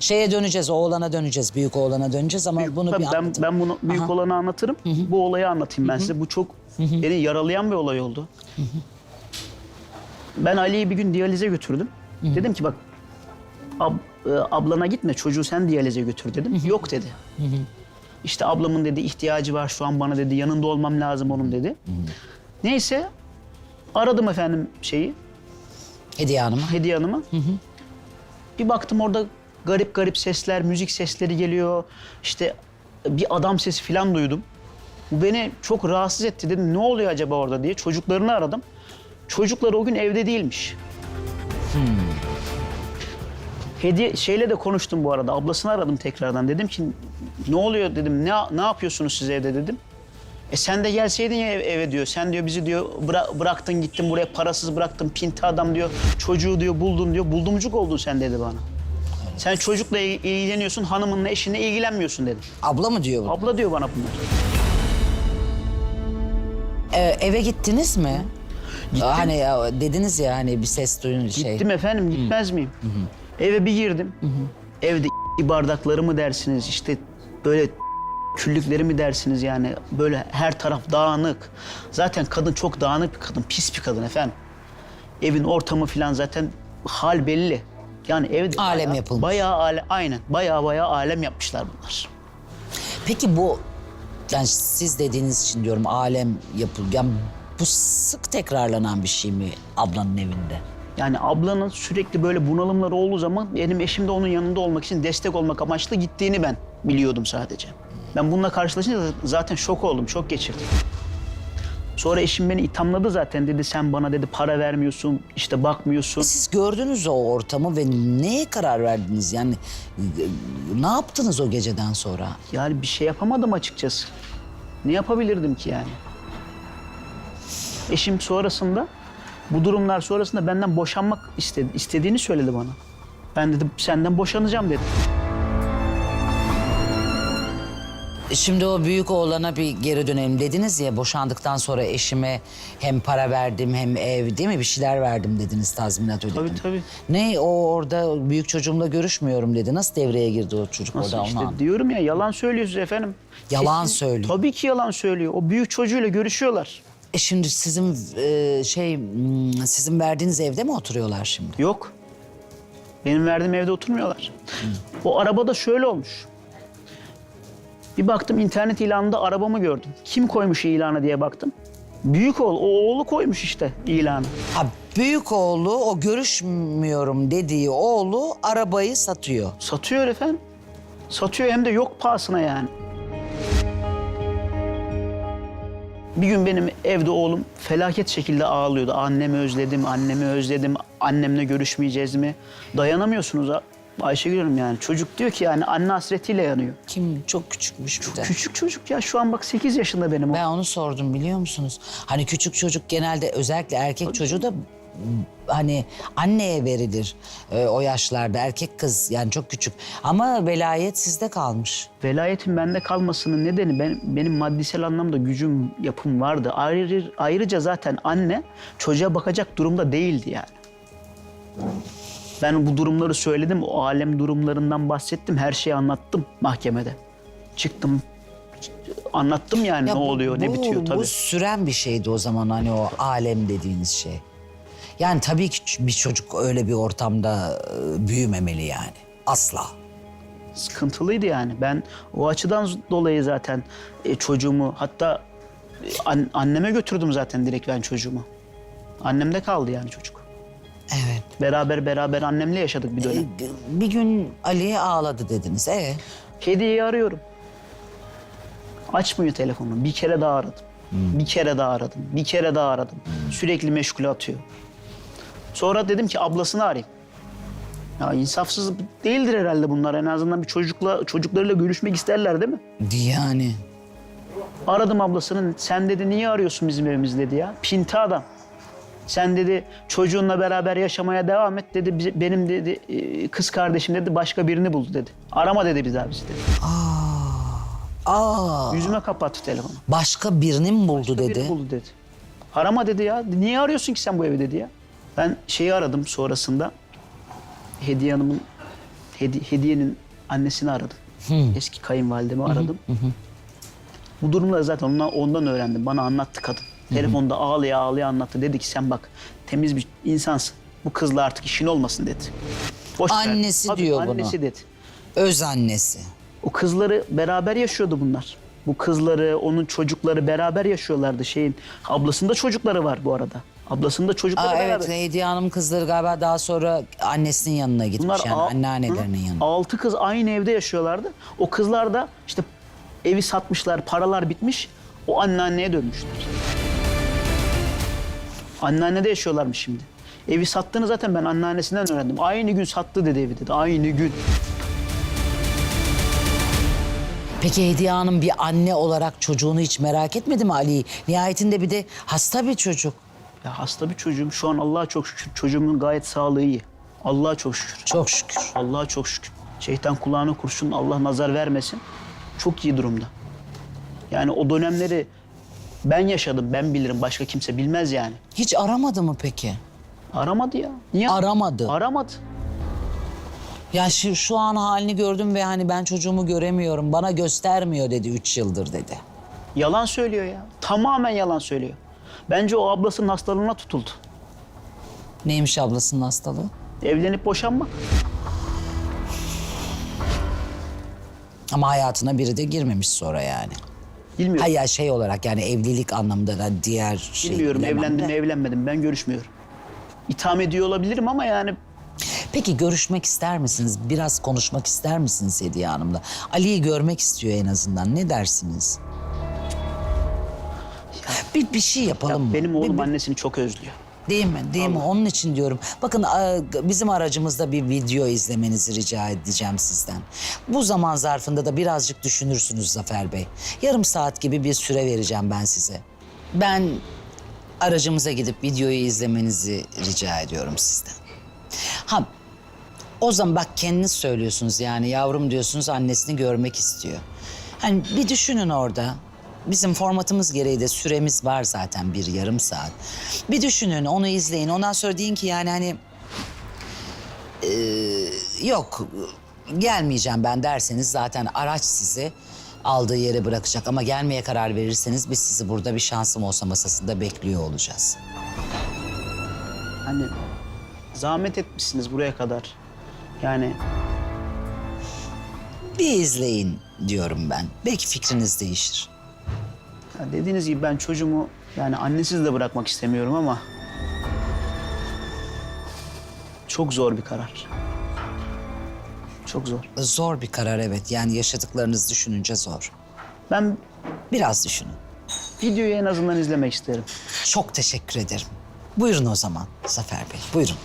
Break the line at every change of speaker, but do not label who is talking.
Şeye döneceğiz, oğlana döneceğiz, büyük oğlana döneceğiz ama bunu
Tabii
bir
ben,
anlatın.
ben bunu büyük
Aha.
olanı anlatırım. Bu olayı anlatayım ben size. Bu çok beni yaralayan bir olay oldu. Ben Ali'yi bir gün diyalize götürdüm. Dedim ki bak ab- e, ablana gitme çocuğu sen diyalize götür dedim. Yok dedi. İşte ablamın dedi ihtiyacı var şu an bana dedi yanında olmam lazım onun dedi. Neyse aradım efendim şeyi
Hediye Hanım'a.
Hediye Hanım'a. Bir baktım orada garip garip sesler, müzik sesleri geliyor. İşte bir adam sesi falan duydum. Bu beni çok rahatsız etti. Dedim ne oluyor acaba orada diye. Çocuklarını aradım. Çocukları o gün evde değilmiş. Hediye şeyle de konuştum bu arada. Ablasını aradım tekrardan. Dedim ki ne oluyor dedim. Ne ne yapıyorsunuz siz evde dedim. E sen de gelseydin ya ev- eve diyor. Sen diyor bizi diyor bıra- bıraktın gittin buraya parasız bıraktın pinti adam diyor. Çocuğu diyor buldun diyor. Buldumcuk oldun sen dedi bana. Sen çocukla il- ilgileniyorsun, hanımınla, eşinle ilgilenmiyorsun dedi.
Abla mı diyor bu?
Abla diyor bana bunlar.
Ee, eve gittiniz mi? Hani ya, dediniz ya hani bir ses duyun şey.
Gittim efendim, gitmez miyim? Eve bir girdim. Evde bardakları mı dersiniz, işte böyle küllükleri mi dersiniz yani. Böyle her taraf dağınık. Zaten kadın çok dağınık bir kadın, pis bir kadın efendim. Evin ortamı falan zaten hal belli. Yani evde
Alem
bayağı-
yapılmış.
Bayağı alem, aynen. Bayağı bayağı alem yapmışlar bunlar.
Peki bu yani siz dediğiniz için diyorum alem yapıl. Yani bu sık tekrarlanan bir şey mi ablanın evinde?
Yani ablanın sürekli böyle bunalımları olduğu zaman benim eşim de onun yanında olmak için destek olmak amaçlı gittiğini ben biliyordum sadece. Ben bununla karşılaşınca zaten şok oldum, şok geçirdim. Sonra eşim beni ithamladı zaten dedi sen bana dedi para vermiyorsun, işte bakmıyorsun.
Siz gördünüz o ortamı ve neye karar verdiniz? Yani e, ne yaptınız o geceden sonra?
Yani bir şey yapamadım açıkçası. Ne yapabilirdim ki yani? Eşim sonrasında bu durumlar sonrasında benden boşanmak istedi, istediğini söyledi bana. Ben dedim senden boşanacağım dedim.
Şimdi o büyük oğlana bir geri dönelim dediniz ya boşandıktan sonra eşime hem para verdim hem ev değil mi bir şeyler verdim dediniz tazminat ödedim.
Tabii tabii.
Ne o orada büyük çocuğumla görüşmüyorum dedi. Nasıl devreye girdi o çocuk
Nasıl
orada
işte
onu anlamadım.
diyorum ya yalan söylüyorsunuz efendim.
Yalan söylüyor.
Tabii ki yalan söylüyor. O büyük çocuğuyla görüşüyorlar.
E şimdi sizin e, şey hmm, sizin verdiğiniz evde mi oturuyorlar şimdi?
Yok. Benim verdiğim evde oturmuyorlar. O arabada şöyle olmuş. Bir baktım internet ilanında arabamı gördüm. Kim koymuş ilanı diye baktım. Büyük oğul, o oğlu koymuş işte ilanı.
Ha, büyük oğlu o görüşmüyorum dediği oğlu arabayı satıyor.
Satıyor efendim. Satıyor hem de yok pahasına yani. Bir gün benim evde oğlum felaket şekilde ağlıyordu. Annemi özledim, annemi özledim, annemle görüşmeyeceğiz mi? Dayanamıyorsunuz ha- Ayşegül Hanım yani. Çocuk diyor ki yani anne hasretiyle yanıyor.
Kim çok küçükmüş bir de.
Küçük çocuk ya şu an bak 8 yaşında benim o.
Ben onu sordum biliyor musunuz? Hani küçük çocuk genelde özellikle erkek çocuğu da hani anneye verilir e, o yaşlarda. Erkek kız yani çok küçük. Ama velayet sizde kalmış.
Velayetin bende kalmasının nedeni ben, benim maddisel anlamda gücüm, yapım vardı. Ayrı, ayrıca zaten anne çocuğa bakacak durumda değildi yani. Ben bu durumları söyledim, o alem durumlarından bahsettim, her şeyi anlattım mahkemede. Çıktım, anlattım yani
Ya
ne
bu-
oluyor, ne
bu-
bitiyor tabii.
Bu süren bir şeydi o zaman hani o alem dediğiniz şey. Yani tabii ki bir çocuk öyle bir ortamda e, büyümemeli yani. Asla.
sıkıntılıydı yani. Ben o açıdan dolayı zaten e, çocuğumu hatta e, an- anneme götürdüm zaten direkt ben çocuğumu. Annemde kaldı yani çocuk. Beraber beraber annemle yaşadık bir dönem.
bir gün Ali ağladı dediniz. E
Hediyeyi arıyorum. Açmıyor telefonu. Bir kere daha aradım. Bir kere daha aradım. Bir kere daha aradım. Sürekli meşgule atıyor. Sonra dedim ki ablasını arayayım. Ya insafsız değildir herhalde bunlar. En azından bir çocukla çocuklarıyla görüşmek isterler değil mi?
yani.
Aradım ablasını. Sen dedi niye arıyorsun bizim evimizi dedi ya. Pinti adam. Sen dedi çocuğunla beraber yaşamaya devam et dedi. Benim dedi e, kız kardeşim dedi başka birini buldu dedi. Arama dedi bir daha bizi dedi.
Aa,
Yüzüme kapattı telefonu.
başka birini mi buldu
Biri
dedi.
buldu dedi. Arama dedi ya. Niye arıyorsun ki sen bu evi dedi ya. Ben şeyi aradım sonrasında. Hediye Hanım'ın Hedi- Hediye'nin annesini aradım. Eski kayınvalidemi aradım. Bu durumları zaten ondan, ondan öğrendim. Bana anlattı kadın. Telefonda ağlaya ağlaya anlattı. Dedi ki sen bak temiz bir insansın. Bu kızla artık işin olmasın dedi. Boş ver.
Annesi
Tabii,
diyor bunu.
Annesi dedi.
Öz annesi.
O kızları beraber yaşıyordu bunlar. Bu kızları, onun çocukları beraber yaşıyorlardı şeyin. Ablasında çocukları var bu arada. Ablasında çocukları
Aa,
beraber.
evet Hediye Hanım kızları galiba daha sonra annesinin yanına gitmiş yani
al-
anneannelerinin
Hı?
yanına.
Altı kız aynı evde yaşıyorlardı. O kızlar da işte evi satmışlar, paralar bitmiş. O anneanneye dönmüşler. Anneannede yaşıyorlarmış şimdi. Evi sattığını zaten ben anneannesinden öğrendim. Aynı gün sattı dedi evi dedi. Aynı gün.
Peki Hediye Hanım bir anne olarak çocuğunu hiç merak etmedi mi Ali'yi? Nihayetinde bir de hasta bir çocuk.
Ya hasta bir çocuğum. Şu an Allah'a çok şükür. Çocuğumun gayet sağlığı iyi. Allah'a çok şükür.
Çok şükür.
Allah'a çok şükür. Şeytan kulağına kurşun Allah nazar vermesin. Çok iyi durumda. Yani o dönemleri ben yaşadım, ben bilirim. Başka kimse bilmez yani.
Hiç aramadı mı peki?
Aramadı ya. Niye?
Aramadı.
Aramadı.
Ya şu, şu an halini gördüm ve hani ben çocuğumu göremiyorum. Bana göstermiyor dedi üç yıldır dedi.
Yalan söylüyor ya. Tamamen yalan söylüyor. Bence o ablasının hastalığına tutuldu.
Neymiş ablasının hastalığı?
Evlenip boşanmak.
Ama hayatına biri de girmemiş sonra yani.
Bilmiyorum.
Hayır şey olarak yani evlilik anlamında da diğer şey
Bilmiyorum
bilemem
evlendim mi
de.
evlenmedim ben görüşmüyorum. İtham ediyor olabilirim ama yani
Peki görüşmek ister misiniz? Biraz konuşmak ister misiniz Hediye Hanım'la? Ali'yi görmek istiyor en azından. Ne dersiniz? Bir, bir şey yapalım
ya
mı?
benim
Bir-
oğlum
bir-
annesini çok özlüyor.
Değil mi? Değil mi? Onun için diyorum. Bakın bizim aracımızda bir video izlemenizi rica edeceğim sizden. Bu zaman zarfında da birazcık düşünürsünüz Zafer Bey. Yarım saat gibi bir süre vereceğim ben size. Ben aracımıza gidip videoyu izlemenizi rica ediyorum sizden. Ha o zaman bak kendiniz söylüyorsunuz yani yavrum diyorsunuz annesini görmek istiyor. Hani bir düşünün orada. Bizim formatımız gereği de süremiz var zaten bir yarım saat. Bir düşünün onu izleyin ondan sonra deyin ki yani hani eee, yok gelmeyeceğim ben derseniz zaten araç sizi aldığı yere bırakacak ama gelmeye karar verirseniz biz sizi burada bir şansım olsa masasında bekliyor olacağız.
Hani zahmet etmişsiniz buraya kadar. Yani
Bir izleyin diyorum ben. Belki fikriniz değişir.
Ya dediğiniz gibi ben çocuğumu yani annesiz de bırakmak istemiyorum ama çok zor bir karar. Çok zor.
Zor bir karar evet. Yani yaşadıklarınızı düşününce zor.
Ben
Biraz düşünün.
videoyu en azından izlemek isterim.
Çok teşekkür ederim. Buyurun o zaman Zafer Bey. Buyurun.